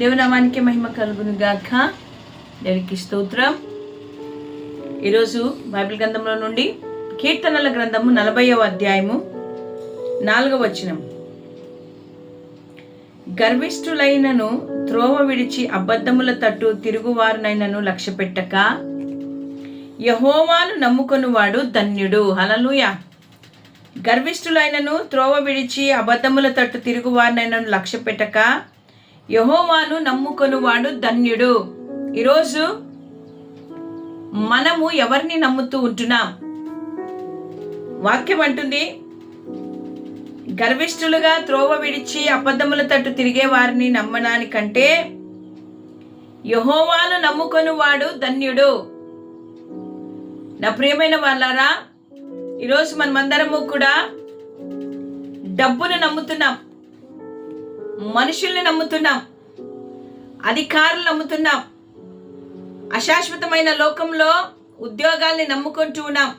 దేవునామానికి మహిమ కలుగును గాక దేవునికి స్తోత్రం. ఈరోజు బైబిల్ గ్రంథంలో నుండి కీర్తనల గ్రంథము నలభైవ అధ్యాయము నాలుగవ వచనం గర్విష్ఠులైనను త్రోవ విడిచి అబద్ధముల తట్టు తిరుగువారునైనను లక్ష్య పెట్టక యహోవాను నమ్ముకొనువాడు ధన్యుడు. హలలుయ గర్విష్ఠులైనను త్రోవ విడిచి అబద్ధముల తట్టు తిరుగువారినైనను లక్ష్య పెట్టక యహోవాను నమ్ముకొనువాడు ధన్యుడు. ఈరోజు మనము ఎవరిని నమ్ముతూ ఉంటున్నాం? వాక్యం అంటుంది గర్విష్ఠులుగా త్రోవ విడిచి అబద్ధముల తట్టు తిరిగే వారిని నమ్మడానికంటే యహోవాను నమ్ముకొనువాడు ధన్యుడు. నా ప్రియమైన వాళ్ళారా ఈరోజు మనమందరము కూడా డబ్బును నమ్ముతున్నాం. మనుషుల్ని నమ్ముతున్నాం అధికారులు నమ్ముతున్నాం అశాశ్వతమైన లోకంలో ఉద్యోగాల్ని నమ్ముకుంటూ ఉన్నాం.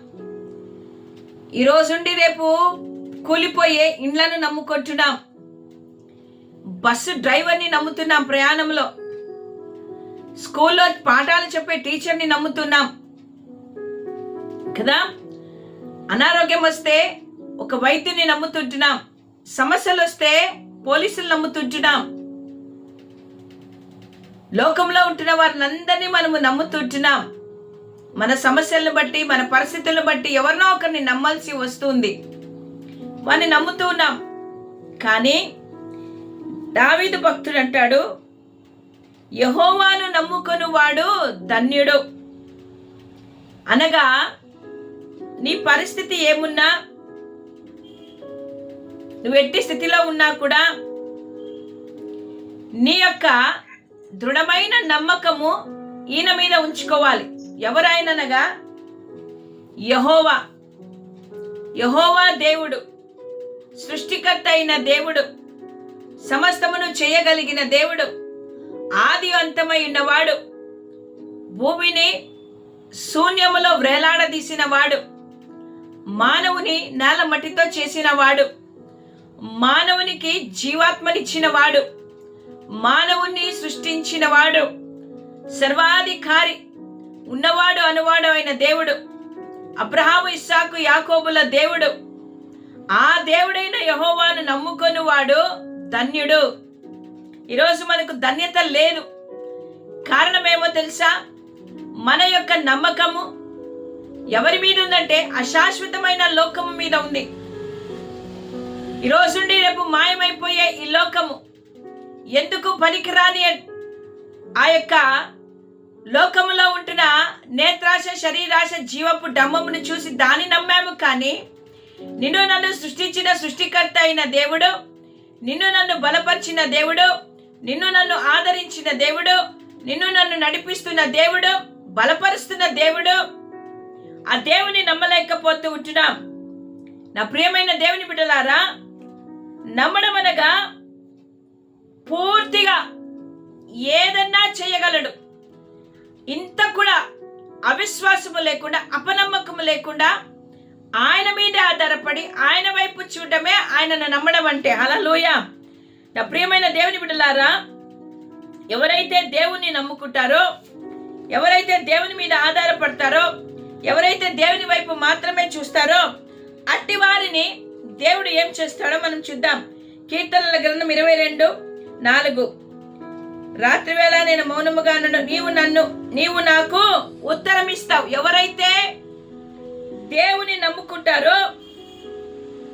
ఈరోజుండి రేపు కూలిపోయే ఇండ్లను నమ్ముకుంటున్నాం. బస్సు డ్రైవర్ని నమ్ముతున్నాం ప్రయాణంలో. స్కూల్లో పాఠాలు చెప్పే టీచర్ని నమ్ముతున్నాం. కదా? అనారోగ్యం వస్తే ఒక వైద్యుని నమ్ముతుంటున్నాం. సమస్యలు వస్తే పోలీసులు నమ్ముతుంటున్నాం. లోకంలో ఉంటున్న వారిని అందరినీ మనము నమ్ముతుంటున్నాం. మన సమస్యలను బట్టి మన పరిస్థితులను బట్టి ఎవరినో ఒకరిని నమ్మాల్సి వస్తుంది. వారిని నమ్ముతూ ఉన్నాం. కానీ దావీదు భక్తుడు అంటాడు యహోవాను నమ్ముకొని వాడు ధన్యుడు. అనగా నీ పరిస్థితి ఏమున్నా నువ్వు ఎట్టి స్థితిలో ఉన్నా కూడా నీ యొక్క దృఢమైన నమ్మకము ఈయన మీద ఉంచుకోవాలి. ఎవరాయననగా? యహోవా. యహోవా దేవుడు. సృష్టికర్త అయిన దేవుడు. సమస్తమును చేయగలిగిన దేవుడు. ఆది అంతమై ఉన్నవాడు. భూమిని శూన్యములో వ్రేలాడదీసిన వాడు. మానవుని నేల మట్టితో చేసినవాడు వాడు. మానవునికి జీవాత్మనిచ్చిన వాడు మానవుణ్ణి సృష్టించిన వాడు సర్వాధికారి ఉన్నవాడు అనువాడు అయిన దేవుడు అబ్రహాము ఇస్సాకు యాకోబుల దేవుడు. ఆ దేవుడైన యహోవాను నమ్ముకొని వాడు ధన్యుడు. ఈరోజు మనకు ధన్యత లేదు. కారణమేమో తెలుసా? మన యొక్క నమ్మకము ఎవరి మీద ఉందంటే అశాశ్వతమైన లోకము మీద ఉంది. ఈరోజు నుండి రేపు మాయమైపోయే ఈ లోకము. ఎందుకు పనికిరాని ఆ యొక్క లోకములో ఉంటున్న నేత్రాశ శరీరాశ జీవపు డమ్మమును చూసి దాన్ని నమ్మాము కానీ నిన్ను నన్ను సృష్టించిన సృష్టికర్త అయిన దేవుడు నిన్ను నన్ను బలపరిచిన దేవుడు నిన్ను నన్ను ఆదరించిన దేవుడు నిన్ను నన్ను నడిపిస్తున్న దేవుడు బలపరుస్తున్న దేవుడు ఆ దేవుని నమ్మలేకపోతూ ఉంటున్నాం. నా ప్రియమైన దేవుని బిడ్డలారా నమ్మడం అనగా పూర్తిగా ఏదన్నా చేయగలడు. ఇంత కూడా అవిశ్వాసము లేకుండా అపనమ్మకము లేకుండా ఆయన మీద ఆధారపడి ఆయన వైపు చూడటమే ఆయనను నమ్మడం అంటే. అలలోయ నా ప్రియమైన దేవుని బిడ్డలారా ఎవరైతే దేవుని నమ్ముకుంటారో ఎవరైతే దేవుని మీద ఆధారపడతారో ఎవరైతే దేవుని వైపు మాత్రమే చూస్తారో అట్టి వారిని దేవుడు ఏం చేస్తాడో మనం చూద్దాం. కీర్తనల గ్రంథం ఇరవై రెండు నాలుగు. రాత్రి వేళ నేను మౌనముగా నన్ను నీవు నన్ను నీవు నాకు ఉత్తరం ఇస్తావు. ఎవరైతే దేవుని నమ్ముకుంటారో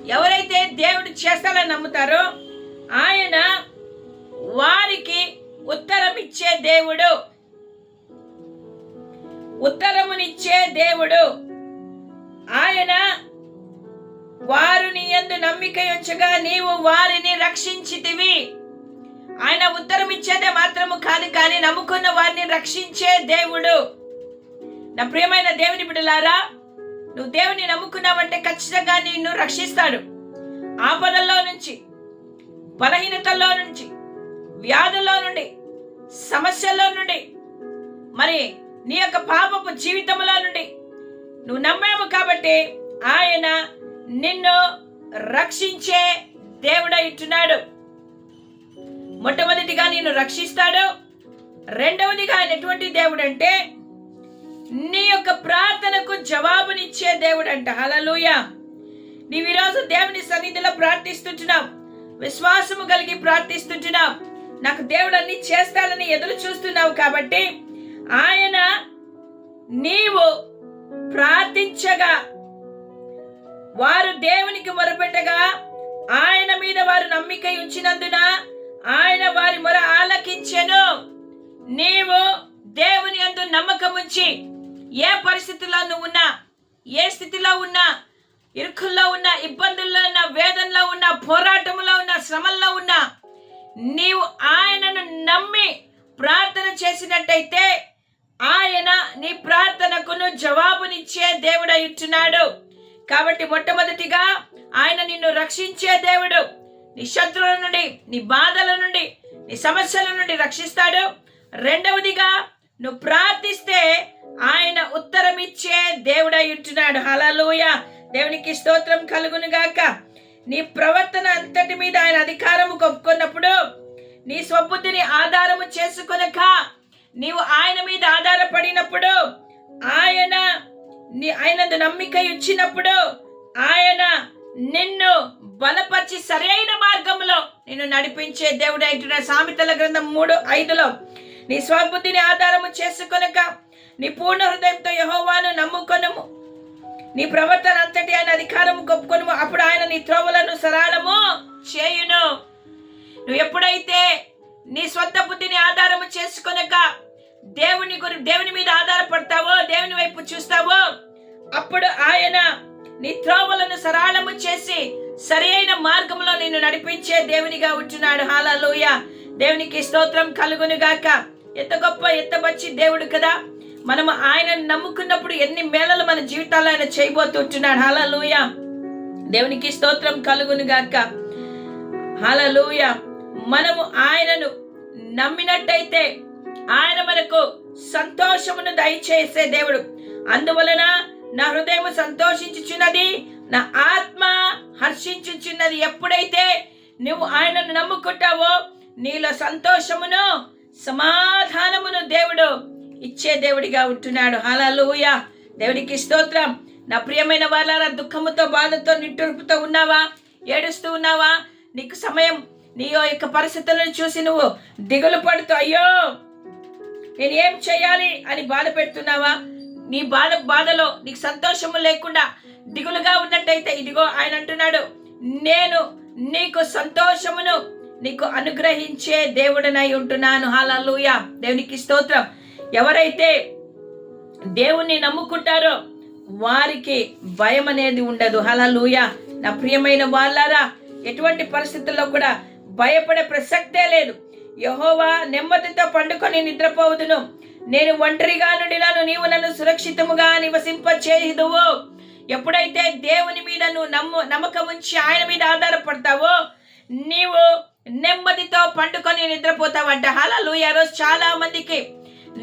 ఎవరైతే దేవుడు చేస్తాడని నమ్ముతారో ఆయన వారికి ఉత్తరం ఇచ్చే దేవుడు. ఉత్తరమునిచ్చే దేవుడు. ఆయన వారు నీ యందు నమ్మిక ఉంచగా నీవు వారిని రక్షించితివి. ఆయన ఉత్తరం ఇచ్చేదే మాత్రము కాదు కానీ నమ్ముకున్న వారిని రక్షించే దేవుడు. నా ప్రియమైన దేవుని బిడ్డలారా నువ్వు దేవుని నమ్ముకున్నావంటే ఖచ్చితంగా నిన్ను రక్షిస్తాడు. ఆపదల్లో నుంచి బలహీనతల్లో నుంచి వ్యాధుల్లో నుండి సమస్యల్లో నుండి మరి నీ యొక్క పాపపు జీవితంలో నుండి నువ్వు నమ్మావు కాబట్టి ఆయన నిన్ను రక్షించే దేవుడై ఉంటున్నాడు. మొట్టమొదటిగా నిన్ను రక్షిస్తాడు. రెండవదిగా ఆయన ఎటువంటి దేవుడు అంటే నీ యొక్క ప్రార్థనకు జవాబునిచ్చే దేవుడు అంట హలలుయ నీవు ఈరోజు దేవుని సన్నిధిలో ప్రార్థిస్తుంటున్నావు. విశ్వాసము కలిగి ప్రార్థిస్తుంటున్నావు. నాకు దేవుడు అన్ని చేస్తాడని ఎదురు చూస్తున్నావు కాబట్టి ఆయన నీవు ప్రార్థించగా వారు దేవునికి మొరపెట్టగా ఆయన మీద వారు నమ్మిక ఉంచినందున ఆయన వారి మొర ఆలకించెను. నీవు దేవుని అందు నమ్మకం ఉంచి ఏ పరిస్థితిలో నువ్వు ఉన్నా ఏ స్థితిలో ఉన్నా ఇరుకుల్లో ఉన్న ఇబ్బందుల్లో ఉన్న వేదనలో ఉన్న పోరాటంలో ఉన్న శ్రమల్లో ఉన్న నీవు ఆయనను నమ్మి ప్రార్థన చేసినట్టయితే ఆయన నీ ప్రార్థనకును జవాబునిచ్చే దేవుడై ఉంటున్నాడు. కాబట్టి మొట్టమొదటిగా ఆయన నిన్ను రక్షించే దేవుడు. నీ శత్రువుల నుండి నీ బాధల నుండి నీ సమస్యల నుండి రక్షిస్తాడు. రెండవదిగా నువ్వు ప్రార్థిస్తే ఆయన ఉత్తరం ఇచ్చే దేవుడై ఉంటున్నాడు హలలోయ దేవునికి స్తోత్రం కలుగును గాక. నీ ప్రవర్తన అంతటి మీద ఆయన అధికారము కొప్పుకున్నప్పుడు నీ స్వబుద్ధిని ఆధారము చేసుకొనక నీవు ఆయన మీద ఆధారపడినప్పుడు ఆయన నీ ఆయన నమ్మిక ఇచ్చినప్పుడు ఆయన నిన్ను బలపరిచి సరైన మార్గంలో నిన్ను నడిపించే దేవుడు అంటున్న సామెతల గ్రంథం మూడు ఐదులో నీ స్వబుద్ధిని ఆధారము చేసుకొనక నీ పూర్ణ హృదయంతో యహోవాను నమ్ముకొనుము. నీ ప్రవర్తన అంతటి ఆయన అధికారము కొప్పుకొనుము. అప్పుడు ఆయన నీ త్రోవలను సరాలము చేయును. నువ్వు ఎప్పుడైతే నీ స్వంత బుద్ధిని ఆధారము చేసుకొనక దేవుని గురి దేవుని మీద ఆధారపడతావో దేవుని వైపు చూస్తావో అప్పుడు ఆయన నీ త్రోవలను సరళము చేసి సరైన మార్గంలో నిన్ను నడిపించే దేవునిగా ఉంటున్నాడు. హాలలోయ దేవునికి స్తోత్రం కలుగును గాక ఎంత గొప్ప ఎంత మంచి దేవుడు కదా. మనము ఆయనను నమ్ముకున్నప్పుడు ఎన్ని మేళలు మన జీవితాల్లో ఆయన చేయబోతుంటున్నాడు హాలలోయ దేవునికి స్తోత్రం కలుగును గాక హాలలోయ మనము ఆయనను నమ్మినట్టయితే ఆయన మనకు సంతోషమును దయచేసే దేవుడు. అందువలన నా హృదయం సంతోషించుచున్నది నా ఆత్మ హర్షించుచున్నది. ఎప్పుడైతే నువ్వు ఆయనను నమ్ముకుంటావో నీలో సంతోషమును సమాధానమును దేవుడు ఇచ్చే దేవుడిగా ఉంటున్నాడు. హలలుయ దేవుడికి స్తోత్రం. నా ప్రియమైన వాళ్ళారా దుఃఖముతో బాధతో నిట్టూర్పుతో ఉన్నావా? ఏడుస్తూ ఉన్నావా? నీకు సమయం నీ యొక్క పరిస్థితులను చూసి నువ్వు దిగులు పడుతూ అయ్యో నేను ఏం చేయాలి అని బాధ పెడుతున్నావా? నీ బాధ బాధలో నీకు సంతోషము లేకుండా దిగులుగా ఉన్నట్టయితే ఇదిగో ఆయన అంటున్నాడు నేను నీకు సంతోషమును నీకు అనుగ్రహించే దేవుడనై ఉంటున్నాను. హాలూయ దేవునికి స్తోత్రం. ఎవరైతే దేవుణ్ణి నమ్ముకుంటారో వారికి భయం అనేది ఉండదు. హలలుయ నా ప్రియమైన వాళ్ళారా ఎటువంటి పరిస్థితుల్లో కూడా భయపడే ప్రసక్తే లేదు. యహోవా నెమ్మదితో పండుకొని నిద్రపోవుదును. నేను ఒంటరిగా నుండిలాను నీవు నన్ను సురక్షితముగా నివసింపచేయుదువు. ఎప్పుడైతే దేవుని మీద నువ్వు నమ్ము నమ్మకం ఉంచి ఆయన మీద ఆధారపడతావో నీవు నెమ్మదితో పండుకొని నిద్రపోతావంట. హలలు రోజు చాలా మందికి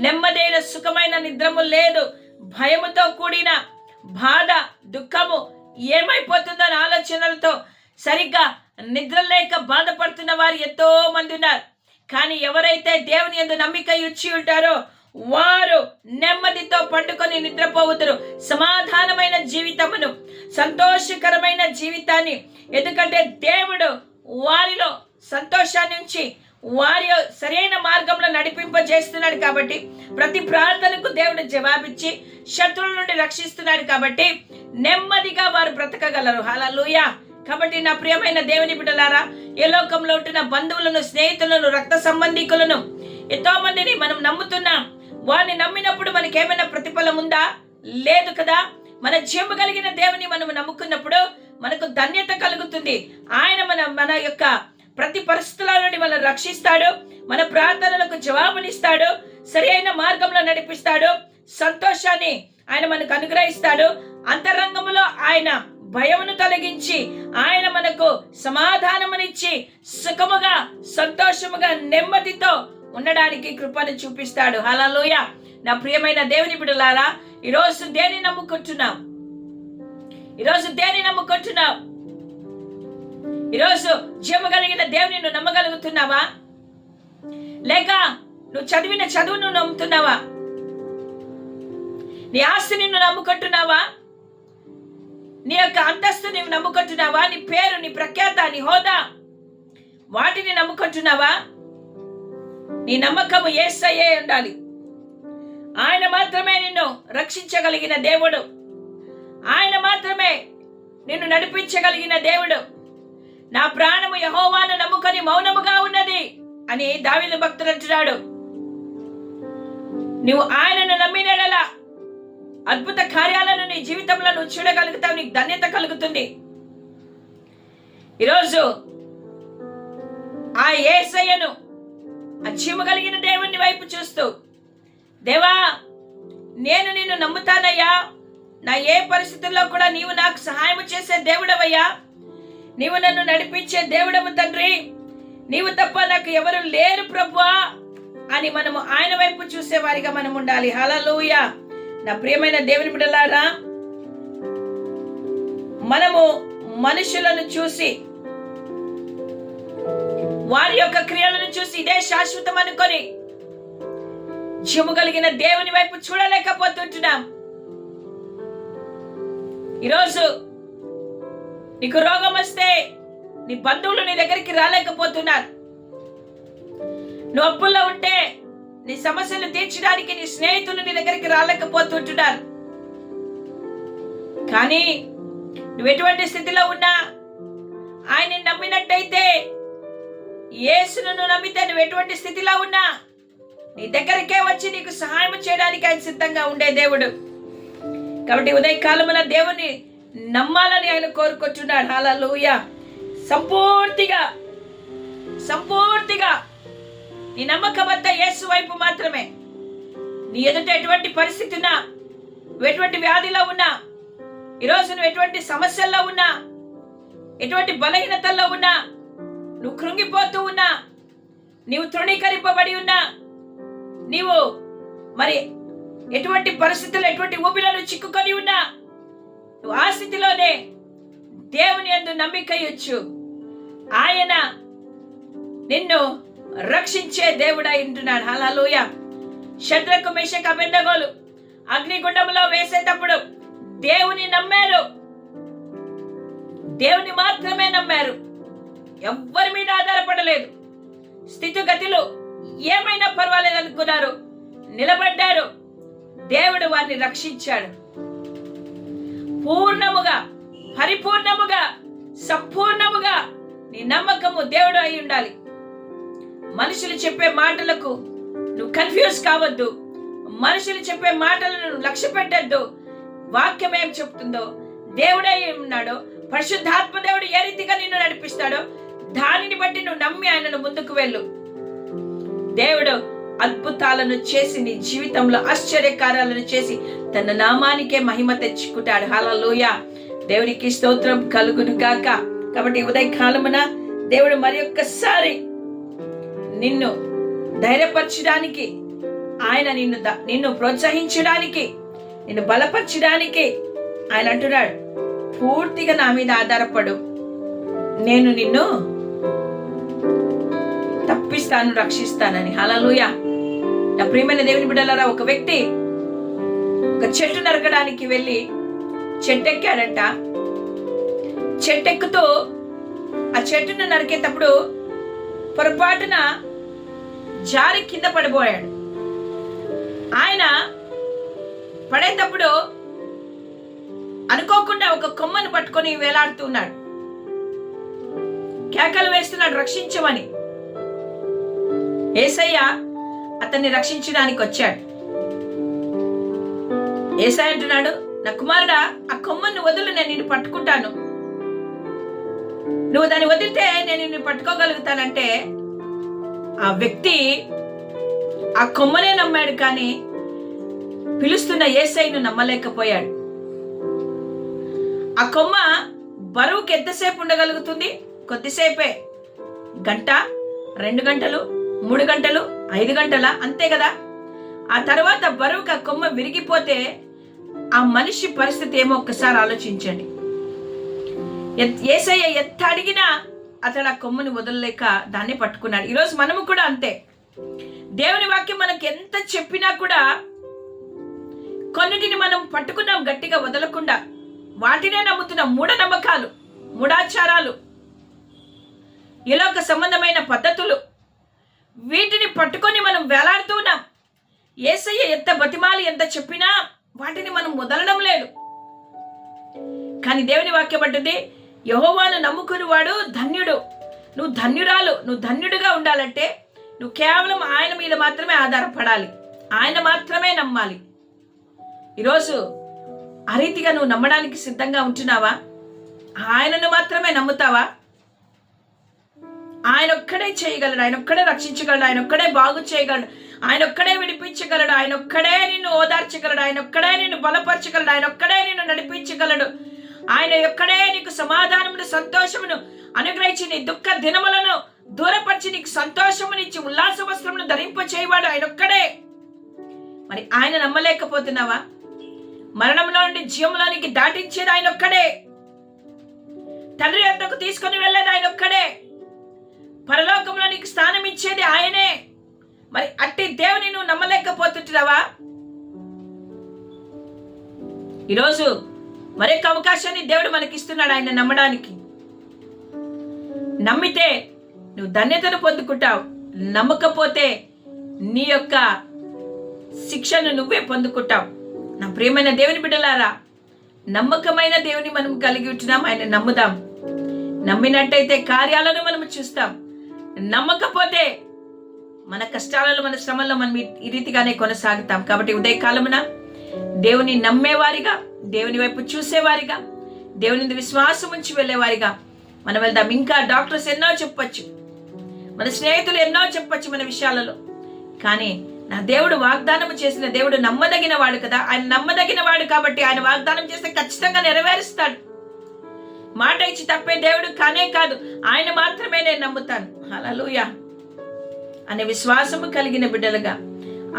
నెమ్మదైన సుఖమైన నిద్రము లేదు. భయముతో కూడిన బాధ దుఃఖము ఏమైపోతుందని ఆలోచనలతో సరిగ్గా నిద్ర లేక బాధపడుతున్న వారు ఎంతో మంది ఉన్నారు. కానీ ఎవరైతే దేవుని ఎందు నమ్మిక ఇచ్చి ఉంటారో వారు నెమ్మదితో పండుకొని నిద్రపోవుతారు సమాధానమైన జీవితమును సంతోషకరమైన జీవితాన్ని ఎందుకంటే దేవుడు వారిలో సంతోషాన్ని ఉంచి వారి సరైన మార్గంలో నడిపింపజేస్తున్నాడు కాబట్టి ప్రతి ప్రార్థనకు దేవుడు జవాబిచ్చి శత్రువుల నుండి రక్షిస్తున్నాడు కాబట్టి నెమ్మదిగా వారు బ్రతకగలరు. హలలుయ కాబట్టి నా ప్రియమైన దేవుని బిడ్డలారా ఏ లోకంలో ఉంటున్న బంధువులను స్నేహితులను రక్త సంబంధికులను ఎంతో మందిని మనం నమ్ముతున్నాం. వారిని నమ్మినప్పుడు మనకి ఏమైనా ప్రతిఫలం ఉందా? లేదు కదా. మన జీవము కలిగిన దేవుని మనం నమ్ముకున్నప్పుడు మనకు ధన్యత కలుగుతుంది. ఆయన మన మన యొక్క ప్రతి పరిస్థితుల నుండి మనల్ని రక్షిస్తాడు. మన ప్రార్థనలకు జవాబునిస్తాడు. సరి అయిన మార్గంలో నడిపిస్తాడు. సంతోషాన్ని ఆయన మనకు అనుగ్రహిస్తాడు. అంతరంగంలో ఆయన భయమును తొలగించి ఆయన మనకు సమాధానమునిచ్చి సుఖముగా సంతోషముగా నెమ్మదితో ఉండడానికి కృపను చూపిస్తాడు. హలలోయ నా ప్రియమైన దేవుని బిడలారా ఈరోజు దేని నమ్ముకుంటున్నాం? ఈరోజు దేని నమ్ముకుంటున్నావు ఈరోజు జీవ కలిగిన దేవుని నువ్వు నమ్మగలుగుతున్నావా? లేక నువ్వు చదివిన చదువును నమ్ముతున్నావా? నీ ఆస్తి నిన్ను నమ్ముకుంటున్నావా? నీ యొక్క అంతస్తు నువ్వు నమ్ముకుంటున్నావా? నీ పేరు నీ ప్రఖ్యాత నీ హోదా వాటిని నమ్ముకుంటున్నావా? నీ నమ్మకము ఏసయ్యే ఉండాలి. ఆయన మాత్రమే నిన్ను రక్షించగలిగిన దేవుడు. ఆయన మాత్రమే నిన్ను నడిపించగలిగిన దేవుడు. నా ప్రాణము యహోవాను నమ్ముకొని మౌనముగా ఉన్నది అని దావిద భక్తుడు అంటున్నాడు. నువ్వు ఆయనను నమ్మినడలా అద్భుత కార్యాలను నీ జీవితంలో నువ్వు చూడగలుగుతావు నీకు ధన్యత కలుగుతుంది. ఈరోజు ఆ ఏసయ్యను అచ్చీము కలిగిన దేవుని వైపు చూస్తూ దేవా నేను నిన్ను నమ్ముతానయ్యా. నా ఏ పరిస్థితుల్లో కూడా నీవు నాకు సహాయం చేసే దేవుడవయ్యా. నీవు నన్ను నడిపించే దేవుడము తండ్రి. నీవు తప్ప నాకు ఎవరు లేరు ప్రభువా అని మనము ఆయన వైపు చూసేవారిగా మనం ఉండాలి. హలలోయ నా ప్రియమైన దేవుని బిడ్డలారా మనము మనుషులను చూసి వారి యొక్క క్రియలను చూసి ఇదే శాశ్వతం అనుకొని జీవము కలిగిన దేవుని వైపు చూడలేకపోతుంటున్నాం. ఈరోజు నీకు రోగం వస్తే నీ బంధువులు నీ దగ్గరికి రాలేకపోతున్నారు. నువ్వు అప్పుల్లో ఉంటే నీ సమస్యలు తీర్చడానికి నీ స్నేహితులు నీ దగ్గరికి రాలేకపోతుంటున్నారు. కానీ నువ్వు ఎటువంటి స్థితిలో ఉన్నా ఆయన నమ్మినట్టయితే యేసును నమ్మితే నువ్వు ఎటువంటి స్థితిలో ఉన్నా నీ దగ్గరికే వచ్చి నీకు సహాయం చేయడానికి ఆయన సిద్ధంగా ఉండే దేవుడు. కాబట్టి ఉదయకాలమున దేవుని నమ్మాలని ఆయన కోరుకొచ్చున్నాడు అలా లూయ సంపూర్తిగా సంపూర్తిగా నీ నమ్మకం యేసు వైపు మాత్రమే. నీ ఎదుట ఎటువంటి పరిస్థితి ఉన్నా ఎటువంటి వ్యాధిలో ఉన్నా ఈరోజు నువ్వు ఎటువంటి సమస్యల్లో ఉన్నా ఎటువంటి బలహీనతల్లో ఉన్నా నువ్వు కృంగిపోతూ ఉన్నా నీవు తృణీకరింపబడి ఉన్నా నీవు మరి ఎటువంటి పరిస్థితుల్లో ఎటువంటి ఊపిలను చిక్కుకొని ఉన్నా నువ్వు ఆ స్థితిలోనే దేవుని ఎందు నమ్మిక ఇచ్చు ఆయన నిన్ను రక్షించే దేవుడై ఉంటున్నాడు. హలలోయ శత్రకు మేషక అబెండగోలు అగ్నిగుండంలో వేసేటప్పుడు దేవుని నమ్మారు. దేవుని మాత్రమే నమ్మారు. ఎవ్వరి మీద ఆధారపడలేదు. స్థితిగతులు ఏమైనా పర్వాలేదు అనుకున్నారు. నిలబడ్డారు. దేవుడు వారిని రక్షించాడు. పూర్ణముగా పరిపూర్ణముగా సంపూర్ణముగా నీ నమ్మకము దేవుడు అయి ఉండాలి. మనుషులు చెప్పే మాటలకు నువ్వు కన్ఫ్యూజ్ కావద్దు. మనుషులు చెప్పే మాటలను నువ్వు లక్ష్య పెట్టద్దు. వాక్యం ఏం చెప్తుందో దేవుడే ఉన్నాడో. పరిశుద్ధాత్మ దేవుడు ఏ రీతిగా నిన్ను నడిపిస్తాడో దానిని బట్టి నువ్వు నమ్మి ఆయనను ముందుకు వెళ్ళు. దేవుడు అద్భుతాలను చేసి నీ జీవితంలో ఆశ్చర్యకార్యాలను చేసి తన నామానికే మహిమ తెచ్చుకుంటాడు. హలలోయ దేవుడికి స్తోత్రం కలుగును గాక కాబట్టి ఉదయ కాలమున దేవుడు మరి ఒక్కసారి నిన్ను ధైర్యపరచడానికి ఆయన నిన్ను ద- నిన్ను ప్రోత్సహించడానికి నిన్ను బలపరచడానికి ఆయన అంటున్నాడు. పూర్తిగా నా మీద ఆధారపడు. నేను నిన్ను తప్పిస్తాను రక్షిస్తానని. హలలుయ నా ప్రియమైన దేవుని బిడ్డలారా ఒక వ్యక్తి ఒక చెట్టు నరకడానికి వెళ్ళి చెట్టు ఎక్కాడంట చెట్టు ఎక్కుతూ ఆ చెట్టును నరికేటప్పుడు పొరపాటున జారి కింద పడిపోయాడు. ఆయన పడేటప్పుడు అనుకోకుండా ఒక కొమ్మను పట్టుకొని వేలాడుతున్నాడు కేకలు వేస్తున్నాడు రక్షించమని. ఏసయ్య అతన్ని రక్షించడానికి వచ్చాడు. ఏసయ్య అంటున్నాడు నా కుమారుడా ఆ కొమ్మను వదులు నేను నిన్ను పట్టుకుంటాను. నువ్వు దాన్ని వదిలితే నేను నిన్ను పట్టుకోగలుగుతానంటే ఆ వ్యక్తి ఆ కొమ్మనే నమ్మాడు కానీ పిలుస్తున్న ఏసైను నమ్మలేకపోయాడు. ఆ కొమ్మ బరువుకి ఎంతసేపు ఉండగలుగుతుంది? కొద్దిసేపే. గంట? రెండు గంటలు? మూడు గంటలు ఐదు గంటల? అంతే కదా? ఆ తర్వాత బరువుకి ఆ కొమ్మ విరిగిపోతే ఆ మనిషి పరిస్థితి ఏమో ఒక్కసారి ఆలోచించండి. ఎత్- ఏసయ్య ఎంత అడిగినా అతడు ఆ కొమ్మని వదలలేక దాన్ని పట్టుకున్నాడు. ఈరోజు మనము కూడా అంతే. దేవుని వాక్యం మనకి ఎంత చెప్పినా కూడా కొన్నిటిని మనం పట్టుకున్నాం గట్టిగా వదలకుండా వాటినే నమ్ముతున్నాం మూఢనమ్మకాలు మూఢాచారాలు ఇలోక సంబంధమైన పద్ధతులు వీటిని పట్టుకొని మనం వేలాడుతూ ఉన్నాం. ఏసయ్య ఎంత బతిమాలి ఎంత చెప్పినా వాటిని మనం వదలడం లేదు. కానీ దేవుని వాక్యం అంటుంది యహోవాను నమ్ముకుని వాడు ధన్యుడు. నువ్వు ధన్యురాలు నువ్వు ధన్యుడిగా ఉండాలంటే నువ్వు కేవలం ఆయన మీద మాత్రమే ఆధారపడాలి. ఆయన మాత్రమే నమ్మాలి. ఈరోజు ఆ రీతిగా నువ్వు నమ్మడానికి సిద్ధంగా ఉంటున్నావా? ఆయనను మాత్రమే నమ్ముతావా? ఆయన ఒక్కడే చేయగలడు ఆయన ఒక్కడే రక్షించగలడు ఆయన ఒక్కడే బాగు చేయగలడు ఆయన ఒక్కడే విడిపించగలడు ఆయన ఒక్కడే నిన్ను ఓదార్చగలడు ఆయన ఒక్కడే నిన్ను బలపరచగలడు ఆయన ఒక్కడే నిన్ను నడిపించగలడు. ఆయన ఒక్కడే నీకు సమాధానమును సంతోషమును అనుగ్రహించి నీ దుఃఖ దినములను దూరపరిచి నీకు సంతోషమునిచ్చి ఉల్లాస వస్త్రమును ధరింప చేయవాడు ఆయన ఒక్కడే మరి ఆయన నమ్మలేకపోతున్నావా? మరణంలో నుండి జీవంలోనికి దాటించేది ఆయన ఒక్కడే తండ్రి వద్దకు తీసుకొని వెళ్ళేది ఆయన ఒక్కడే పరలోకంలో నీకు స్థానం ఇచ్చేది ఆయనే. మరి అట్టి దేవుని నువ్వు నమ్మలేకపోతుంటున్నావా ఈరోజు మరొక అవకాశాన్ని దేవుడు మనకిస్తున్నాడు ఆయన నమ్మడానికి. నమ్మితే నువ్వు ధన్యతను పొందుకుంటావు. నమ్మకపోతే నీ యొక్క శిక్షను నువ్వే పొందుకుంటావు. నా ప్రియమైన దేవుని బిడ్డలారా నమ్మకమైన దేవుని మనం కలిగి ఉంటున్నాం. ఆయన నమ్ముదాం. నమ్మినట్టయితే కార్యాలను మనం చూస్తాం. నమ్మకపోతే మన కష్టాలలో మన శ్రమల్లో మనం ఈ- రీతిగానే కొనసాగుతాం. కాబట్టి ఉదయకాలమున దేవుని నమ్మేవారిగా దేవుని వైపు చూసేవారిగా దేవుని విశ్వాసం ఉంచి వెళ్ళేవారిగా మనం వెళ్దాం. ఇంకా డాక్టర్స్ ఎన్నో చెప్పచ్చు మన స్నేహితులు ఎన్నో చెప్పొచ్చు మన విషయాలలో. కానీ నా దేవుడు వాగ్దానం చేసిన దేవుడు నమ్మదగిన వాడు కదా. ఆయన నమ్మదగిన వాడు కాబట్టి ఆయన వాగ్దానం చేస్తే ఖచ్చితంగా నెరవేరుస్తాడు. మాట ఇచ్చి తప్పే దేవుడు కానే కాదు. ఆయన మాత్రమే నేను నమ్ముతాను. హలలుయ అనే విశ్వాసము కలిగిన బిడ్డలుగా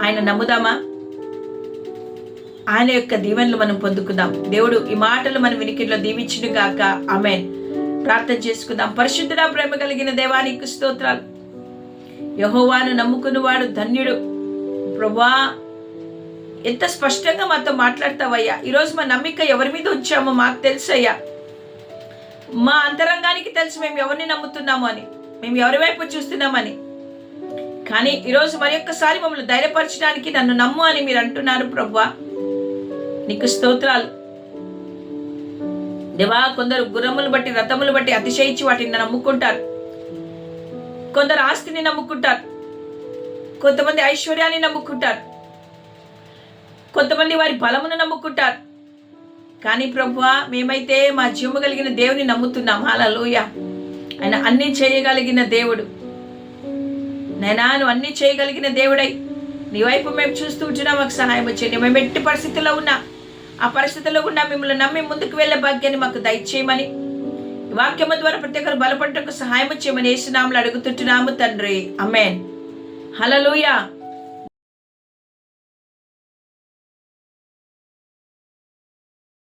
ఆయన నమ్ముదామా? ఆయన యొక్క దీవెనలు మనం పొందుకుందాం. దేవుడు ఈ మాటలు మన వినికిడిలో దీవించును గాక. ఆమె ప్రార్థన చేసుకుందాం. పరిశుద్ధుడ ప్రేమ కలిగిన దేవానికి స్తోత్రాలు. యహోవాను నమ్ముకున్నవాడు ధన్యుడు. ప్రభా ఎంత స్పష్టంగా మాతో మాట్లాడతావయ్యా. ఈరోజు మా నమ్మిక ఎవరి మీద ఉంచామో మాకు తెలుసయ్యా. మా అంతరంగానికి తెలుసు మేము ఎవరిని నమ్ముతున్నాము అని. మేము ఎవరి వైపు చూస్తున్నామని. కానీ ఈరోజు మరి ఒక్కసారి మమ్మల్ని ధైర్యపరచడానికి నన్ను నమ్ము అని మీరు అంటున్నారు ప్రభు నీకు స్తోత్రాలు. దేవా కొందరు గుర్రములు బట్టి రథములు బట్టి అతిశయించి వాటిని నమ్ముకుంటారు. కొందరు ఆస్తిని నమ్ముకుంటారు. కొంతమంది ఐశ్వర్యాన్ని నమ్ముకుంటారు. కొంతమంది వారి బలమును నమ్ముకుంటారు. కానీ ప్రభు మేమైతే మా జీవము కలిగిన దేవుని నమ్ముతున్నాం. అలా లోయ ఆయన అన్ని చేయగలిగిన దేవుడు. నైనా నువ్వు అన్ని చేయగలిగిన దేవుడై. నీ వైపు మేము చూస్తూ ఉంటున్నా మాకు సహాయం వచ్చేయండి మేము ఎట్టి పరిస్థితుల్లో ఉన్నా ఆ పరిస్థితుల్లో ఉన్నా మిమ్మల్ని నమ్మి ముందుకు వెళ్ళే భాగ్యాన్ని మాకు దయచేయమని వాక్యము ద్వారా ప్రతి ఒక్కరు బలపడటకు సహాయం చేయమని ఏసునాములు అడుగుతుంటున్నాము తండ్రి. అమేన్ హలలుయా